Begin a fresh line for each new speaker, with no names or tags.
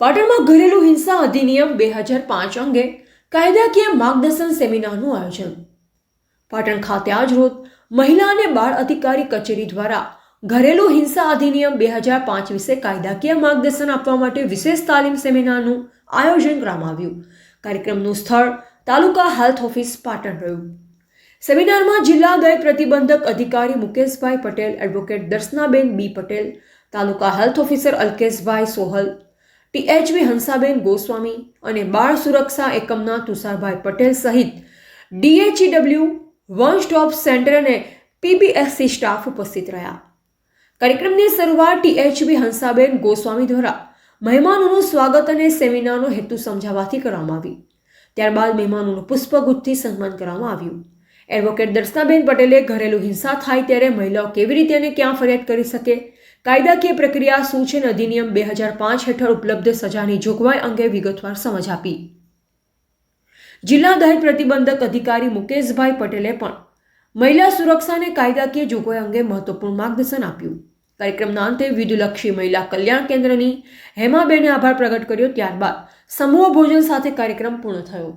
પાટણમાં ઘરેલુ હિંસા અધિનિયમ બે હજાર પાંચ અંગે કાયદાકીય માર્ગદર્શન સેમિનારનું આયોજન. પાટણ ખાતે આજ રોજ મહિલા અને બાળ અધિકારી કચેરી દ્વારા ઘરેલું હિંસા અધિનિયમ બે હજાર પાંચ વિશે કાયદાકીય માર્ગદર્શન આપવા માટે વિશેષ તાલીમ સેમિનારનું આયોજન કરવામાં આવ્યું. કાર્યક્રમનું સ્થળ તાલુકા હેલ્થ ઓફિસ પાટણ રહ્યું. સેમિનારમાં જિલ્લા દય પ્રતિબંધક અધિકારી મુકેશભાઈ પટેલ, એડવોકેટ દર્શનાબેન બી પટેલ, તાલુકા health officer Alkeshbhai Sohal THV Hansaben Goswami અને બાળ સુરક્ષા એકમના તુષારભાઈ પટેલ સહિત ડીએચઈડબલ્યુ વન સ્ટોપ સેન્ટર અને પીબીએસસી સ્ટાફ ઉપસ્થિત રહ્યા. કાર્યક્રમની શરૂઆત ટીએચવી હંસાબેન ગોસ્વામી દ્વારા મહેમાનોનું સ્વાગત અને સેમિનારનો હેતુ સમજાવવાથી કરવામાં આવી. ત્યારબાદ મહેમાનોનું પુષ્પગુથથી સન્માન કરવામાં આવ્યું. એડવોકેટ દર્શનાબેન પટેલે ઘરેલું હિંસા થાય ત્યારે મહિલાઓ કેવી રીતે અને ક્યાં ફરિયાદ કરી શકે? કાયદાકીય પ્રક્રિયા શું અને અધિનિયમ બે હજાર પાંચ હેઠળ ઉપલબ્ધ સજાની જોગવાઈ અંગે વિગતવાર સમજ આપી. જિલ્લા દહેજ પ્રતિબંધક અધિકારી મુકેશભાઈ પટેલે પણ મહિલા સુરક્ષાને કાયદાકીય જોગવાઈ અંગે મહત્વપૂર્ણ માર્ગદર્શન આપ્યું. કાર્યક્રમના અંતે વિધુલક્ષી મહિલા કલ્યાણ કેન્દ્રની હેમાબેને આભાર પ્રગટ કર્યો, ત્યારબાદ સમૂહ ભોજન સાથે કાર્યક્રમ પૂર્ણ થયો.